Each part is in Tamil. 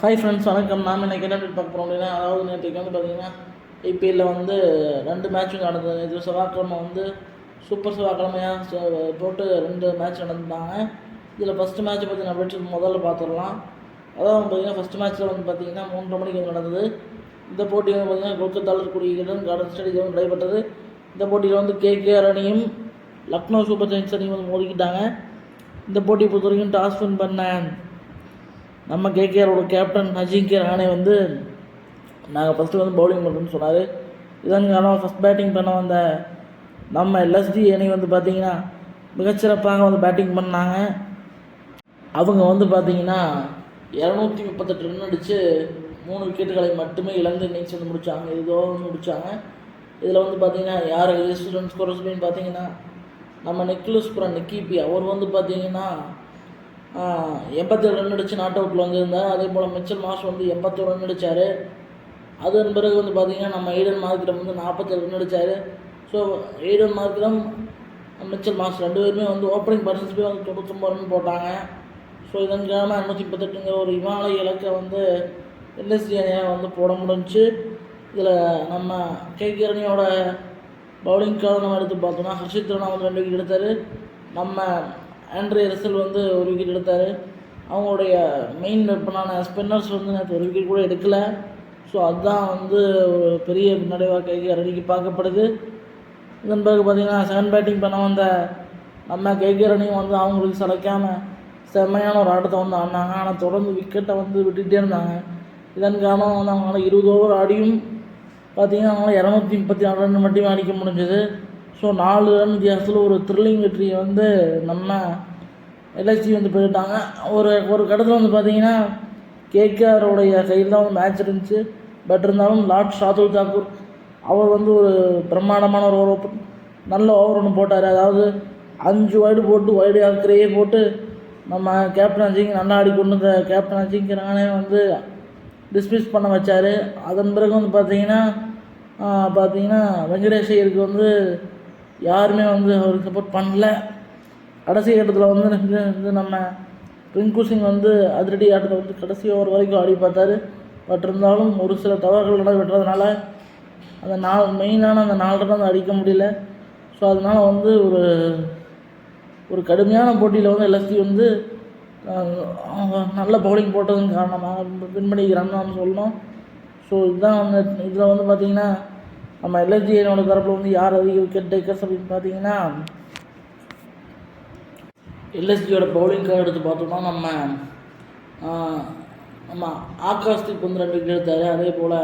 ஹாய் ஃப்ரெண்ட்ஸ் வணக்கம். நாம் இன்னைக்கு என்ன அப்டேட் பார்க்க போகிறோம் அப்படின்னா அதாவது நேற்றுக்கு வந்து பார்த்தீங்கன்னா ஐபிஎல்லில் வந்து ரெண்டு மேட்சும் நடந்தது. இது செவ்வாய்க்கிழமை வந்து சூப்பர் செவ்வாய்க்கிழமையாக போட்டு ரெண்டு மேட்ச் நடந்தாங்க. இதில் ஃபஸ்ட்டு மேட்ச் பார்த்தீங்கன்னா அப்டேட்ஸ் முதல்ல பார்த்துடலாம் அதாவது பார்த்தீங்கன்னா ஃபஸ்ட் மேட்ச்சில் வந்து பார்த்தீங்கன்னா மூன்றரை மணிக்கு வந்து நடந்தது. இந்த போட்டி வந்து பார்த்தீங்கன்னா கொல்கத்தாவில் இருக்கக்கூடிய கார்டன் ஸ்டேடியம் நடைபெற்றது. இந்த போட்டியில் வந்து கேகேஆர் அணியும் லக்னோ சூப்பர் ஜெயின்ஸ் அணியும் வந்து மோதிக்கிட்டாங்க. இந்த போட்டியை பொறுத்த வரைக்கும் டாஸ் வின் பண்ண நம்ம கேகேஆரோட கேப்டன் அஜிங்கே ராணே வந்து நாங்கள் ஃபஸ்ட்டு வந்து பவுலிங் பண்ணுறோம்னு சொன்னார். இதன் காரணம் ஃபஸ்ட் பேட்டிங் பண்ண வந்த நம்ம எல்எஸ்டி அணி வந்து பார்த்திங்கன்னா மிகச்சிறப்பாக வந்து பேட்டிங் பண்ணாங்க. அவங்க வந்து பார்த்திங்கன்னா இரநூத்தி முப்பத்தெட்டு ரன் அடித்து மூணு விக்கெட்டுகளை மட்டுமே இழந்து இன்னிங்ஸ் வந்து முடித்தாங்க இதோ முடித்தாங்க இதில் வந்து பார்த்திங்கன்னா யார் ஹையஸ்ட் ரன் அப்படின்னு பார்த்தீங்கன்னா நம்ம நெக்லஸ் புரா நிக்கிபி அவர் வந்து பார்த்திங்கன்னா எண்பத்தேழு ரன் அடித்து நாட் அவுட்டில் வந்திருந்தார் அதே போல் மிச்சல் மாஸ் வந்து எண்பத்தோரு ரன் அடித்தார் அதன் பிறகு வந்து பார்த்திங்கன்னா நம்ம ஈடன் மார்க்கிடம் வந்து நாற்பத்தேழு ரன் அடித்தார் ஸோ ஈடன் மார்க்கிடம் மிச்சல் மாஸ் ரெண்டு பேருமே வந்து ஓப்பனிங் பார்ட்டிசிபே வந்து தொண்ணூத்தொம்பது ரன் போட்டாங்க. ஸோ இதன் காரணமாக இரநூத்தி முப்பத்தெட்டுங்கிற ஒரு இமாலய இலக்கை வந்து எல்எஸ்டி அணியாக வந்து போட முடிஞ்சு இதில் நம்ம கேகே அணியோட பவுலிங் கார்டு நம்ம எடுத்து பார்த்தோம்னா ஹர்ஷித் ராணா வந்து ரெண்டு விக்கெட் எடுத்தார். நம்ம ஆண்ட்ரே ரசல் வந்து ஒரு விக்கெட் எடுத்தார். அவங்களுடைய மெயின் வெப்பனான ஸ்பின்னர்ஸ் வந்து நேற்று ஒரு விக்கெட் கூட எடுக்கலை. ஸோ அதுதான் வந்து ஒரு பெரிய பின்னடைவாக கைக்கு பார்க்கப்படுது. இதன் பிறகு பார்த்திங்கன்னா செகண்ட் பேட்டிங் பண்ண வந்த நம்ம கேகே அணியும் வந்து அவங்களுக்கு சிலைக்காமல் செம்மையான ஒரு ஆட்டத்தை வந்து ஆடினாங்க. ஆனால் தொடர்ந்து விக்கெட்டை வந்து விட்டுகிட்டே இருந்தாங்க. இதன் காரணம் வந்து அவங்களால இருபது ஓவர் ஆடியும் பார்த்திங்கன்னா அவங்களால இரநூத்தி முப்பத்தி நாலு ரன் மட்டுமே அடிக்க முடிஞ்சது. ஸோ நாலு ரன் வித்தியாசத்தில் ஒரு த்ரில்லிங் வெற்றியை வந்து நம்ம எல்எஸ்சி வந்து போயிட்டாங்க ஒரு ஒரு கட்டத்தில் வந்து பார்த்தீங்கன்னா கேகேஆருடைய கையில் தான் வந்து மேட்ச் இருந்துச்சு. பட் இருந்தாலும் லார்ட் ஷாதுல் தாக்கூர் அவர் வந்து ஒரு பிரம்மாண்டமான ஒரு ஓவர் ஓப்பன் நல்ல ஓவர் ஒன்று போட்டார். அதாவது அஞ்சு வைடு போட்டு வைடு ஆக்கிரையே போட்டு நம்ம கேப்டன் அஜிங் நல்லா கொண்டு வந்த கேப்டன் அஜிங்கிறானே வந்து டிஸ்மிஸ் பண்ண வச்சார். அதன் பிறகு வந்து பார்த்தீங்கன்னா பார்த்தீங்கன்னா வெங்கடேஷ் ஐயருக்கு வந்து யாருமே வந்து அவருக்கு சப்போர்ட் பண்ணல. கடைசி ஆட்டத்தில் வந்து இது நம்ம ரிங்கு சிங் வந்து அதிரடி ஆட்டத்தை வந்து கடைசி ஓவர் வரைக்கும் ஆடி பார்த்தாரு. பட் இருந்தாலும் ஒரு சில தவறுகள் நடைபெற்றதுனால அந்த நாள் மெயினான அந்த நாலு ரன் அடிக்க முடியல. ஸோ அதனால் வந்து ஒரு ஒரு கடுமையான போட்டியில் வந்து எல்எஸ்டி வந்து நல்ல பவுலிங் போட்டதன் காரணமாக வின் பண்ணிக்கிறான்னு நம்ம சொல்லணும் ஸோ இதுதான் வந்து இதில் வந்து பார்த்திங்கன்னா நம்ம எல்எஸ்டியோட தரப்பில் வந்து யார் அதிக விக்கெட் டேக்கர்ஸ் அப்படின்னு பார்த்தீங்கன்னா எல்எஸ்டியோட பவுலிங் கார்டு எடுத்து பார்த்தோம்னா நம்ம நம்ம ஆகாஷ் தீப் வந்து ரெண்டு விக்கெட் எடுத்தார். அதே போல்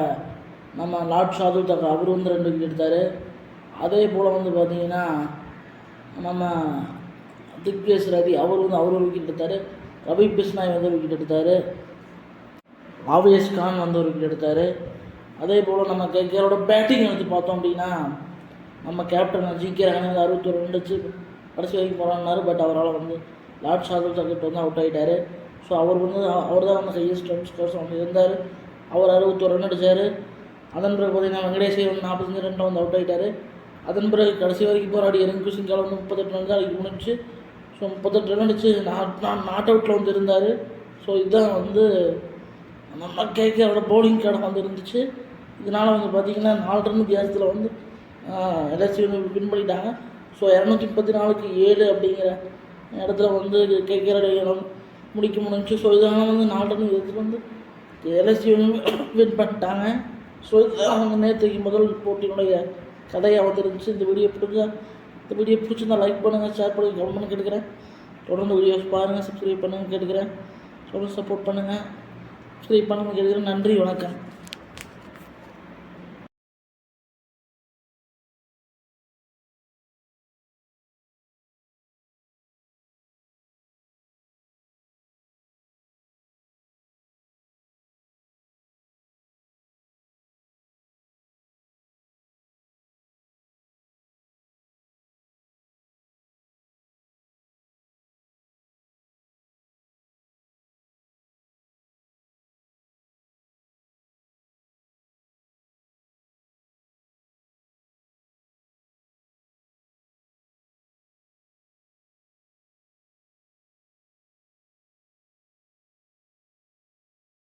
நம்ம லார்ட் ஷாதுல் தக்கர் அவர் வந்து ரெண்டு விக்கெட் எடுத்தார். அதே போல் வந்து பார்த்தீங்கன்னா நம்ம திக்வேஸ் ரவி அவர் வந்து அவர் ஒரு விக்கெட் எடுத்தார். ரவி பிஸ்னாய் வந்து ஒரு விக்கெட் எடுத்தார். ஆவேஷ் கான் வந்து ஒரு விக்கெட் எடுத்தார். அதே போல் நம்ம கேகேரோட பேட்டிங் எடுத்து பார்த்தோம் அப்படின்னா நம்ம கேப்டன் ஜிகே கே வந்து அறுபத்தொரு ரன் அடிச்சு கடைசி வரைக்கும் போகிறான்னாரு பட் அவரால் வந்து லார்ட் ஷாதுல் தக்கர் வந்து அவுட் ஆகிட்டார் ஸோ அவர் வந்து அவர் தான் வந்து ஹையஸ்ட் ரன் ஸ்கோர்ஸ் அவங்க இருந்தார். அவர் அறுபத்தொரு ரன் அடித்தார் அதன் பிறகு பார்த்தீங்கன்னா வெங்கடேஷ் வந்து நாற்பத்தஞ்சு ரன்னில் வந்து அவுட் ஆகிட்டார் அதன் பிறகு கடைசி வரைக்கும் போராடி ரிங்கு சிங்கால் வந்து முப்பத்தெட்டு ரன் தான் அடிக்க முடிஞ்சுச்சு ஸோ முப்பத்தெட்டு ரன் அடிச்சு நாட் நாட் அவுட்டில் வந்து இருந்தார். ஸோ இதுதான் வந்து நம்ம கேகேவோட பவுலிங் கடை வந்து இருந்துச்சு. இதனால் வந்து பார்த்திங்கன்னா நாலு ரன் வித்தியாசத்தில் வந்து எலெக்ஷன் வின் பண்ணிட்டாங்க ஸோ இரநூத்தி முப்பத்தி நாலுக்கு ஏழு அப்படிங்கிற இடத்துல வந்து கேகேரோட முடிக்க முடிஞ்சு ஸோ இதனால் வந்து நாலு ரன் வித்தியாசத்தில் வந்து எல்எஸ்சி வின் பண்ணிட்டாங்க. ஸோ இதுதான் அவங்க நேற்றுக்கு முதல் போட்டியினுடைய கதையாக வந்துருந்துச்சு இந்த வீடியோ பிடிச்ச இந்த வீடியோ பிடிச்சிருந்தா லைக் பண்ணுங்கள் ஷேர் பண்ணுங்கள் கமெண்ட் பண்ணி கேட்டுக்கிறேன். தொடர்ந்து வீடியோஸ் பாருங்கள் சப்ஸ்கிரைப் பண்ணுங்கள் கேட்டுக்கிறேன். தொடர்ந்து சப்போர்ட் பண்ணுங்கள் சப்ஸ்கிரைப் பண்ணுங்கள் கேட்டுக்கிறேன். நன்றி வணக்கம்.